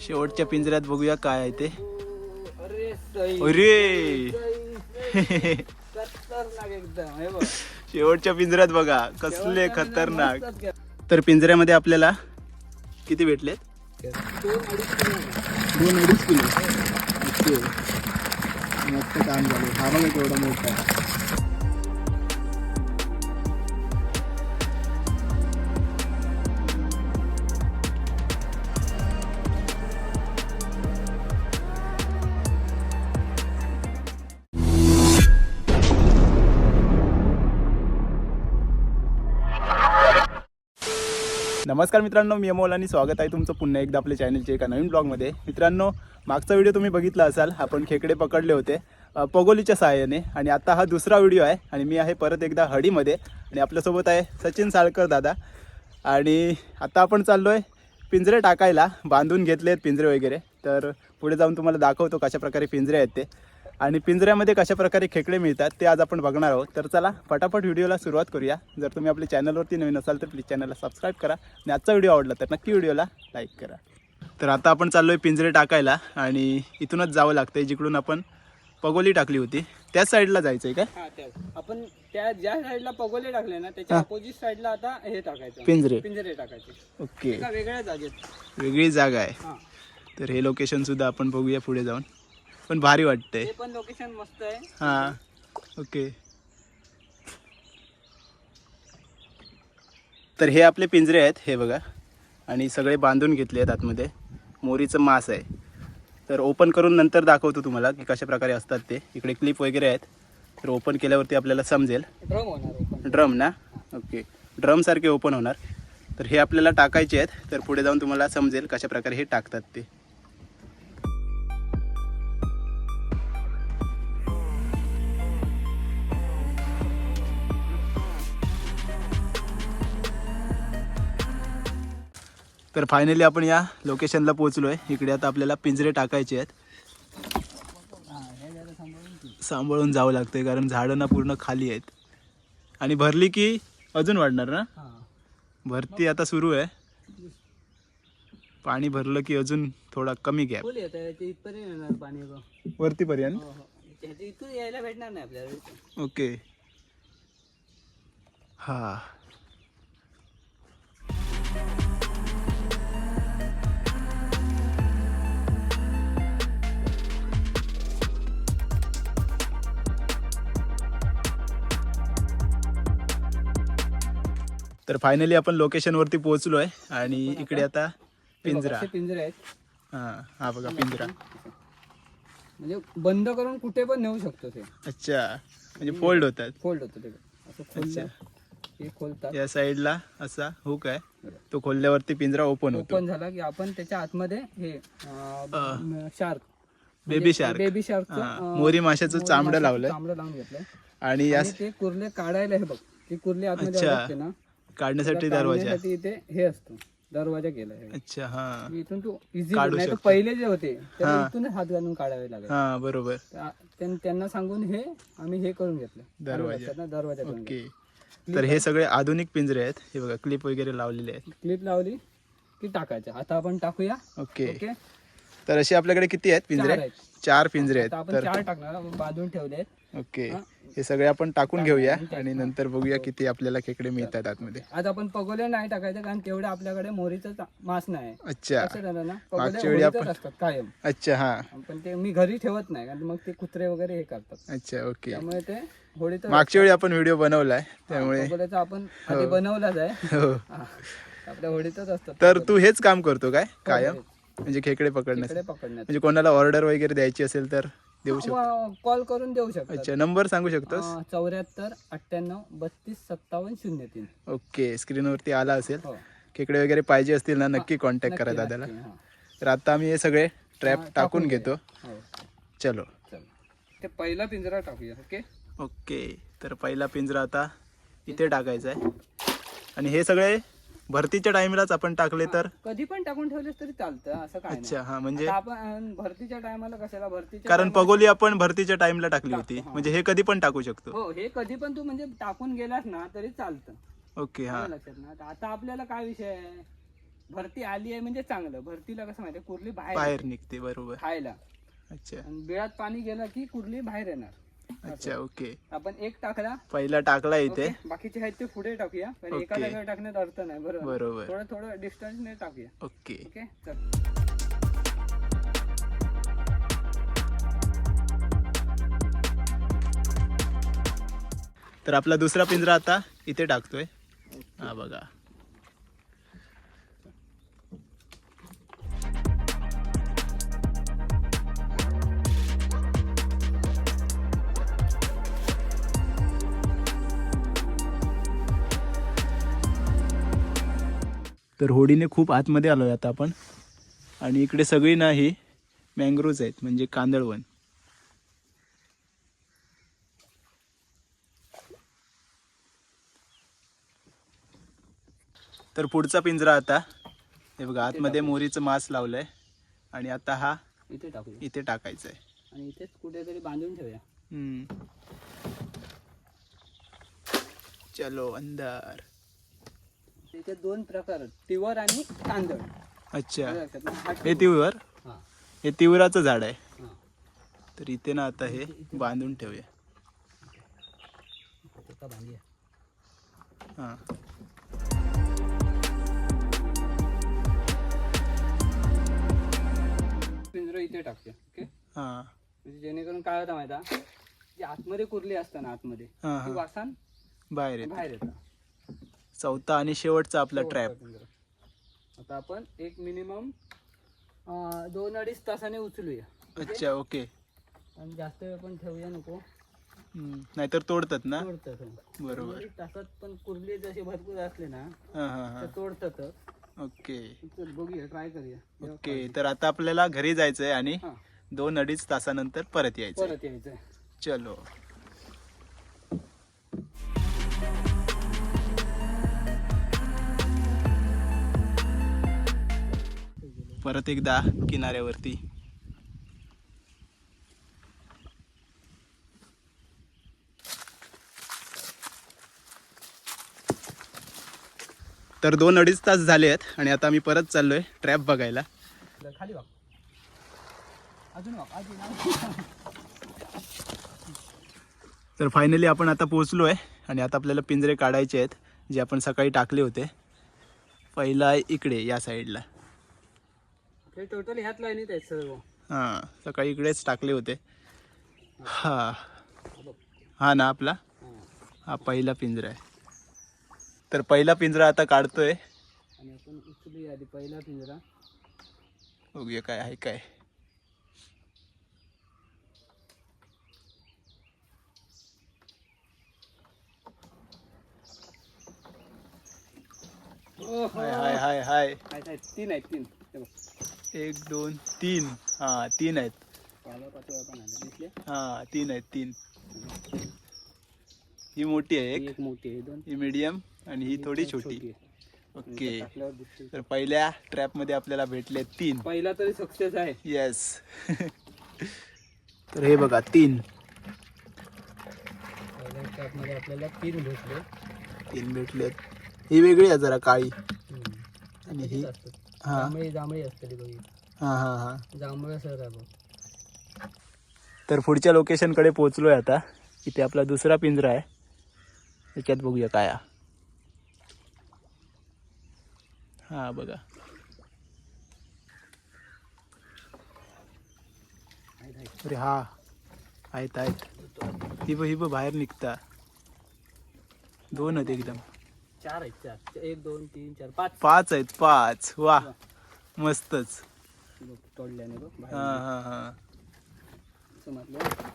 शेवटच्या पिंजऱ्यात बघूया काय आहे ते. अरे हे शेवटच्या पिंजऱ्यात बघा कसले खतरनाक. तर पिंजऱ्यामध्ये आपल्याला किती भेटलेत. दोन अडीच किलो. मस्त काम झालं हा बघा केवढा मोठा नमस्कार मित्रांनो मी अमोल आणि स्वागत आहे तुमचं पुन्हा एकदा आपल्या चॅनलच्या एका नवीन ब्लॉगमध्ये. मित्रांनो मागचा व्हिडिओ तुम्ही बघितला असाल आपण खेकडे पकडले होते पगोलीच्या सहाय्याने. आणि आता हा दुसरा व्हिडिओ आहे आणि मी आहे परत एकदा हडीमध्ये. आणि आपल्यासोबत आहे सचिन साळकर दादा. आणि आता आपण चाललो आहे पिंजरे टाकायला बांधून घेतले आहेत पिंजरे वगैरे. तर पुढे जाऊन तुम्हाला दाखवतो कशाप्रकारे पिंजरे आहेत ते. आणि पिंजऱ्यामध्ये कशा प्रकारे खेकडे मिळतात ते आज आपण बघणार आहोत. तर चला पटापट व्हिडिओला सुरुवात करूया. जर तुम्ही आपल्या चॅनलवरती नवीन असाल तर प्लीज चॅनलला सबस्क्राईब करा आणि आजचा व्हिडिओ आवडला तर नक्की व्हिडिओला लाईक करा. तर आता आपण चाललो आहे पिंजरे टाकायला आणि इथूनच जावं लागतं जिकडून आपण पगोली टाकली होती. त्याच साईडला जायचं आहे काय त्याच. आपण त्या ज्या साईडला पगोले टाकले ना त्याच्या. अपोजिट साईडला आता हे टाकायचं. पिंजरे. पिंजरे टाकायचे. ओके. वेगळ्या जागेत. वेगळी जागा आहे. हा. तर हे लोकेशनसुद्धा आपण बघूया पुढे जाऊन. पण भारी वाटतंय. ते पण लोकेशन मस्त आहे. हां ओके तर हे आपले पिंजरे आहेत हे बघा. आणि सगळे बांधून घेतले आहेत आतमध्ये. मोरीचं मांस आहे. तर ओपन करून नंतर दाखवतो तुम्हाला की कशा प्रकारे असतात ते. इकडे क्लिप वगैरे आहेत. तर ओपन केल्यावरती आपल्याला समजेल. ड्रम होणार. ड्रम ना? ओके ड्रमसारखे ओपन होणार. तर हे आपल्याला टाकायचे आहेत. तर पुढे जाऊन तुम्हाला समजेल कशा प्रकारे हे टाकतात ते. तर फायनली आपण या लोकेशनला पोहोचलो आहे इकडे आता आपल्याला पिंजरे टाकायचे आहेत. सांभाळून जावं लागतंय कारण झाडं ना पूर्ण खाली आहेत. आणि भरली की अजून वाढणार ना. भरती आता सुरू आहे. पाणी भरलं की अजून थोडा कमी गॅप फुल येत आहे ते इथपर्यंत येणार पाणी बघ. वरतीपर्यंत? हो. त्याच्या इथून यायला भेटणार नाही आपल्याला ओके. हा. तर फायनली आपण लोकेशनवरती पोहोचलो आहे आणि इकडे आता हे पिंजरा. पिंजरे आहेत. हा हा बघा पिंजरा. म्हणजे बंद करून कुठे पण नेऊ शकतो ते. अच्छा म्हणजे फोल्ड होतात. फोल्ड होतं ते. असं खोललं हे खोलतात. या साईडला असा हुक आहे. तो खोलल्यावरती पिंजरा ओपन होतो. ओपन झाला की आपण त्याच्या आतमध्ये हे shark baby shark baby shark मोरी माशाचं चामडं लावलंय. चांबडं लावून घेतलंय. आणि या आणि ते कुर्ले काढायला हे बघ ती कुर्ली आतमध्ये अच्छा. ना. काढण्यासाठी दरवाजा. काढण्यासाठी इथे हे असतो. दरवाजा केलाय अच्छा हा. इथून तू इझी काढू नाही तर शकतो. पहिले जे होते त्याला हा. हात घालून काढावे लागेल. हा बरोबर. त्यांना सांगून हे आम्ही हे करून घेतलं. दरवाजा. दरवाजा करून ओके. तर हे सगळे आधुनिक पिंजरे आहेत. हे बघा क्लिप वगैरे लावलेले आहेत. क्लिप लावली की टाकायचं. आता आपण टाकूया. ओके. ओके? तर असे आपल्याकडे किती आहेत चार पिंजरे आहेत. चार पिंजरे आता आहेत. आपण तर चार टाकणार. बांधून ठेवले आहेत ओके. हा. हे सगळे आपण टाकून घेऊया आणि नंतर बघूया किती आपल्याला खेकडे मिळतात आतमध्ये. आज आपण पगोले नाही टाकायचं कारण तेवढे आपल्याकडे मोरीचं मांस नाही. अच्छा. मागच्या वेळी आपण- असतात कायम. अच्छा हा. पण ते मी घरी ठेवत नाही कारण मग ते कुत्रे वगैरे हे करतात. अच्छा ओके. त्यामुळे ते होळीत मागच्या वेळी आपण व्हिडिओ बनवलाय त्यामुळे आपण आधी बनवलाच आहे. हो. हा. आपल्या होळीतच असतात तर तू हेच काम करतो काय? कायम. म्हणजे खेकडे पकडण्यास म्हणजे कोणाला ऑर्डर वगैरे द्यायची असेल तर? देऊ शकतो. कॉल करून देऊ शकतात अच्छा नंबर सांगू शकतोस? चौऱ्याहत्तर अठ्ठ्याण्णव बत्तीस सत्तावन्न शून्य तीन. ओके स्क्रीनवरती आला असेल. हो. खेकडे वगैरे पाहिजे असतील ना नक्की कॉन्टॅक्ट करा नक्की, दादाला. नक्की, हा. तर आता आम्ही हे सगळे ट्रॅप हा, टाकून. घेतो. हो. चलो. चल. ते पहिला पिंजरा टाकूया ओके? ओके तर पहिला पिंजरा आता इथे टाकायचा आहे. आणि हे सगळे भरतीच्या टाइमलाच आपण टाकले तर? कधी पण टाकून ठेवलेस तरी चालतं असं काय नाही. अच्छा हा म्हणजे? आता आपण भरतीच्या टायमाला कशाला? भरतीच्या कारण time ला- पगोली आपण भरतीच्या टाइमला टाकली होती. म्हणजे हे कधी पण टाकू शकतो. हो हे कधी पण तू म्हणजे टाकून गेलास ना तरी चालतं. ओके हा. आलं लक्षात ना? आता आपल्याला काय विषय आहे? भरती आली आहे म्हणजे चांगलं. भरतीला कसं माहितीये कुर्ली बाहेर बाहेर निघते बरोबर. खायला. अच्छा. आणि बिळात पाणी गेलं की कुर्ली बाहेर येणार. अच्छा ओके. आपण एक टाकला. पहिला टाकला इथे. बाकीचे आहेत ते पुढे टाकूया. एका. जागेवर टाकण्यात अर्थ नाही बरोबर. बरोबर. थोडं थोडं डिस्टन्स ने टाकूया. ओके. ओके चल. तर आपला दुसरा पिंजरा आता इथे टाकतोय. हा बघा. तर होडीने खूप आतमध्ये आलोय आता आपण. आणि इकडे सगळी ना ही मँग्रोव्ज आहेत म्हणजे कांदळवन तर पुढचा पिंजरा आता हे बघा आतमध्ये मोरीचं मांस लावलंय. आणि आता हा इथे टाकूया. इथे टाकायचा आहे आणि इथेच कुठेतरी बांधून ठेवूया. हम्म. चलो अंदर इथे दोन प्रकार तिवर आणि तांदळ. अच्छा? हा तिवर? हा. तिवराचं झाड आहे. तर इथे ना आता हे बांधून ठेवूया. हां. पिंजरं इथे टाकूया ओके? हां. म्हणजे जेणेकरून काय होतं माहिती आतमध्ये कुर्ली असतं ना आतमध्ये वासान बाहेर येत. बाहेर येतं. चौथा आणि शेवटचा आपला ट्रॅप. आता आपण एक मिनिमम दोन अडीच तासाने उचलूया. अच्छा ओके आणि जास्त वेळ पण ठेवूया नको. नाहीतर तोडतात ना? तोडतात हो. बरोबर. तासात पण कुर्ली जशी भरपूर असले ना हां हां तर हां तोडतात ओके बघूया ट्राय करूया. ओके तर आता आपल्याला घरी जायचंय आणि दोन अडीच तासानंतर परत यायचं परत यायचं चलो. परत एकदा किनाऱ्यावरती. तर दोन अडीच तास झाले आहेत आणि आता मी परत चाललोय ट्रॅप बघायला. खाली अजून तर फायनली आपण आता पोहोचलो आहे आणि आता आपल्याला पिंजरे काढायचे आहेत जे आपण सकाळी टाकले होते. पहिला आहे इकडे या साईडला हे टोटल ह्यात लाईनीत आहेत सर्व. हां सकाळी इकडेच टाकले होते. हा. हा ना आपला? हा. पहिला पिंजरा आहे. तर पहिला पिंजरा आता काढतोय. आणि आपण उचलूया आधी पहिला पिंजरा. बघूया काय आहे काय. हाय हाय हाय हाय. तीन आहेत तीन. एक दोन तीन. हा तीन आहेत. हा तीन आहेत तीन. ही मोठी आहे एक. एक मोठी आहे. दोन. ही मीडियम आणि ही थोडी छोटी. ओके. इथं टाकल्यावर दिसते तर पहिल्या ट्रॅपमध्ये आपल्याला भेटले तीन. पहिला तरी सक्सेस आहे. येस तर हे बघा तीन. पहिल्या आपल्याला तीन भेटले. तीन भेटलेत. ही वेगळी आहे जरा काळी. आणि ही असतात हा जांभळी जांभळी असते बघ. हा हा हा. जांभळं सर आहे बघ. तर पुढच्या लोकेशनकडे पोहोचलोय आता. इथे आपला दुसरा पिंजरा आहे. त्याच्यात बघूया काय. हा. हा बघा. अरे हा. आहेत आहेत. ही ही बाहेर निघता. दोन आहेत एकदम. चार आहेत चार. एक दोन तीन चार पाच. पाच आहेत पाच. वा. मस्तच. बघ, तोडल्याने बघ बाहेर. हा हा हा.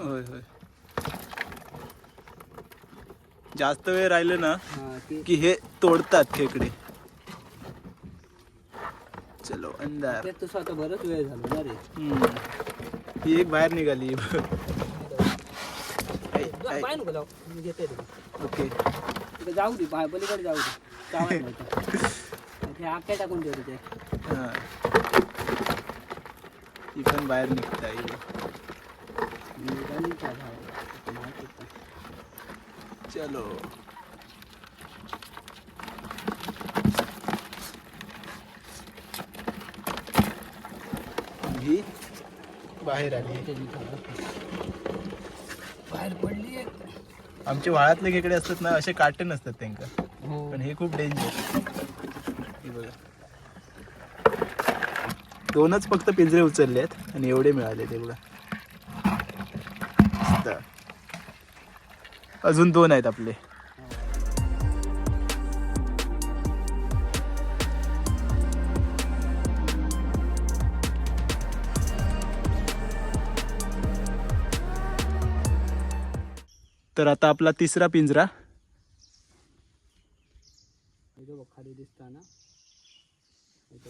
होय होय. जास्त वेळ राहिलं ना हा की की हे तोडतात खेकडे. चलो अंदर त्यात तसं आता बरंच वेळ झाला ना रे. हम्म. ही एक बाहेर निघाली. आई. पाय नको जाऊ मी घेते. ते. ओके. जाऊ दे बाहेर पलीकडे जाऊ दे. ते आख्या टाकून ठेव तिथे हा ही पण बाहेर निघता येईल निघाली बाहेर? माहीत. चलो ही बाहेर आली बाहेर पडली एक. आमचे वाळातले खेकडे असतात ना असे काटे नसतात त्यांका हो. पण हे खूप डेंजर बघा. दोनच फक्त पिंजरे उचलले आहेत आणि एवढे मिळाले ते बघा. मस्त. अजून दोन आहेत आपले. तर आता आपला तिसरा पिंजरा.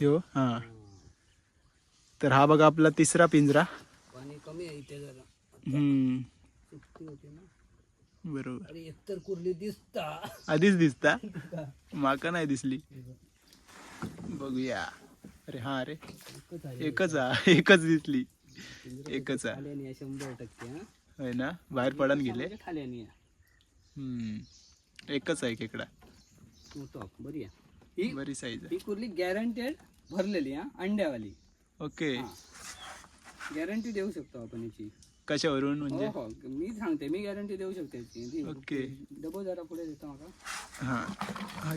यो हा. तर हा बघा आपला तिसरा पिंजरा. पाणी कमी आहे इथे जरा. हम्म. सुट्टी होती ना? बरोबर. अरे एकतर कुर्ली दिसता. आधीच दिसता? माका नाही दिसली. बघूया. अरे हा अरे. एकच आहे. एकच हा एकच दिसली. एकच हा शंभर टक्के हा. होय ना? बाहेर पडून गेले. आहे हम्म. एकच आहे खेकडा बरी आहे. ही बरी साईज आहे. ही कुर्ली गॅरंटेड भरलेली हा अंड्यावाली. ओके. गॅरंटी देऊ शकतो आपण याची. कशावरून हो म्हणजे? हो मी सांगते मी गॅरंटी देऊ शकते याची. ती- ओके. डबो जरा पुढे देतो मला हा. हा.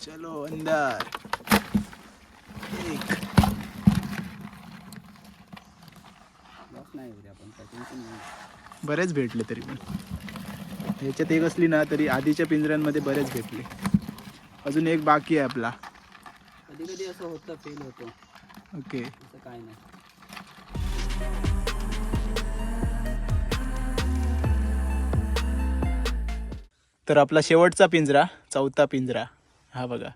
चलो अंदर एक. नाही एवढे आपण काय टेन्शन नाही. बरेच भेटले तरी पण. ह्याच्यात एक असली ना तरी आधीच्या पिंजऱ्यांमध्ये बरेच भेटले. अजून एक बाकी आहे आपला. कधी कधी असं होतं फेल होतो. ओके. असं काय नाही. तर आपला शेवटचा पिंजरा चौथा पिंजरा. हा बघा.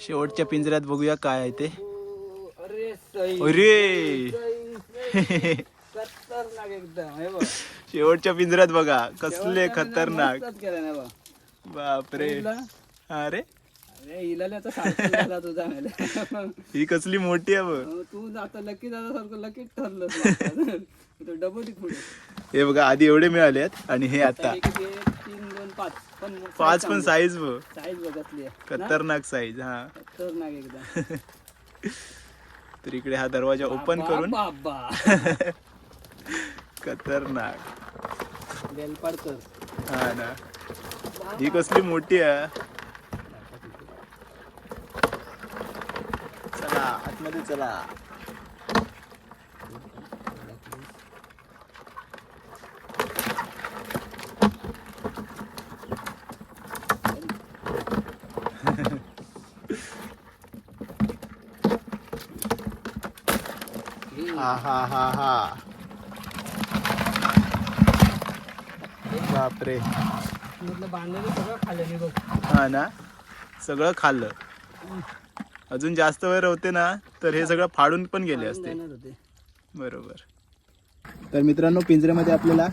शेवटच्या पिंजऱ्यात बघूया काय आहे ते. अरे. खतरनाक एकदम हे शेवटच्या पिंजऱ्यात बघा कसले खतरनाक. बापरे. अरे ही कसली मोठी आहे तू आता लकी दादा सारखं लकीच ठरलं डबल हे बघा आधी एवढे मिळाले आहेत आणि हे आता? तीन दोन पाच. पण पाच पण साईज बघ. साईज बघतली? खतरनाक साईज हा. खतरनाक एकदम. तर इकडे हा दरवाजा ओपन करून. खतरनाक. हा ना. ही कसली मोठी आहे. चला आतमध्ये चला. हे, हा हा बापरे. सगळं खाल्लं बघ. हा ना? सगळं खाल्लं. अजून जास्त वेळ होते ना तर हे सगळं फाडून पण गेले असते. बरोबर. तर मित्रांनो पिंजऱ्यामध्ये आपल्याला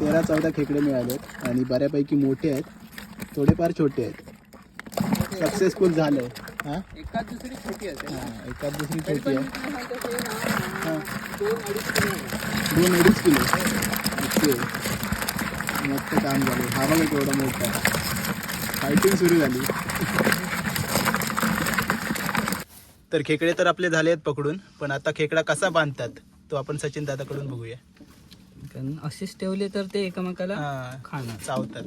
तेरा चौदा खेकडे मिळालेत आणि बऱ्यापैकी मोठे आहेत थोडेफार छोटे आहेत. सक्सेसफुल झालंय. हा? एकाच दुसरी छोटी असते ना. हा, एकात दुसरी तरी छोटी दोन अडीच किलो आहे. दोन अडीच किलो ओके. मस्त काम झालं. हा बघा केवढा मोठा. फायटिंग सुरू झाली. तर खेकडे तर आपले झाले आहेत पकडून पण आता खेकडा कसा बांधतात तो आपण सचिन दादाकडून बघूया. कारण असेच ठेवले तर ते एकमेकाला हा. खाणार. चावतात.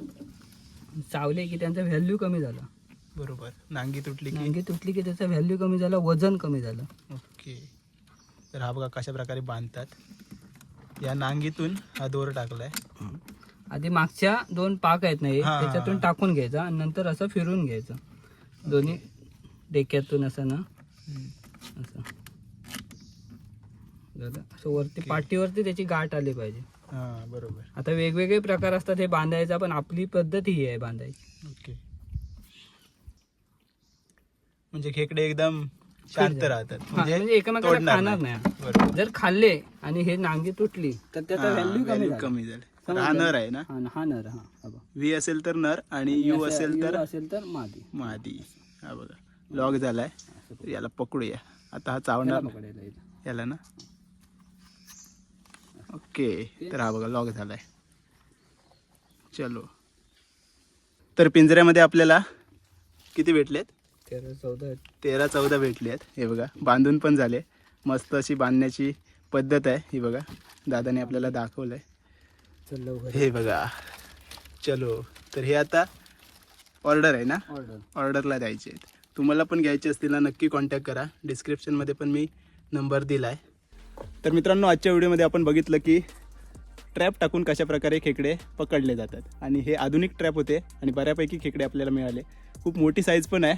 चावले की त्यांचा व्हॅल्यू कमी झाला. बरोबर. नांगी तुटली की? नांगी तुटली की त्याचा व्हॅल्यू कमी झाला वजन कमी झालं. ओके. तर हा बघा कशा प्रकारे बांधतात. या नांगीतून हा दोर टाकलाय. आधी मागच्या दोन पाक आहेत ना हे, हा, हा, त्याच्यातून. टाकून घ्यायचा आणि नंतर असं फिरून घ्यायचं. दोन्ही डेक्यातून असं ना. असं. असं वरती पाठीवरती त्याची गाठ आली पाहिजे. हा बरोबर. आता वेगवेगळे प्रकार असतात हे बांधायचा पण आपली पद्धत ही आहे बांधायची. ओके. म्हणजे खेकडे एकदम शांत राहतात. म्हणजे एकमेकाला तोडणार खाणार नाही. नाही. बरोबर. जर खाल्ले आणि हे नांगी तुटली तर त्याचा हा, व्हॅल्यू कमी value झाला. कमी झाले. समजलं? हा नर आहे ना? हा हा नर हा हा बघ. व्ही असेल तर नर आणि यू असं असेल U तर असेल तर मादी. मादी. हा बघा. लॉग झालाय. तर याला पकडूया. आता हा चावणार. पकडायला. याला ना? ओके. तर हा बघा लॉग झालाय. चलो. तर पिंजऱ्यामध्ये आपल्याला किती भेटलेत? तेरा चौदा. तेरा चौदा भेटली आहेत. हे बघा बांधून पण झाले. मस्त अशी बांधण्याची पद्धत आहे. ही बघा दादाने आपल्याला दाखवलं आहे चल लवकर. हे बघा चलो. तर हे आता ऑर्डर आहे ना? ऑर्डर. ऑर्डरला द्यायचे आहेत. तुम्हाला पण घ्यायचे असतील ना नक्की कॉन्टॅक्ट करा. डिस्क्रिप्शनमध्ये पण मी नंबर दिला आहे तर मित्रांनो आजच्या व्हिडिओमध्ये आपण बघितलं की ट्रॅप टाकून कशा प्रकारे खेकडे पकडले जातात. आणि हे आधुनिक ट्रॅप होते आणि बऱ्यापैकी खेकडे आपल्याला मिळाले. खूप मोठी साईज पण आहे.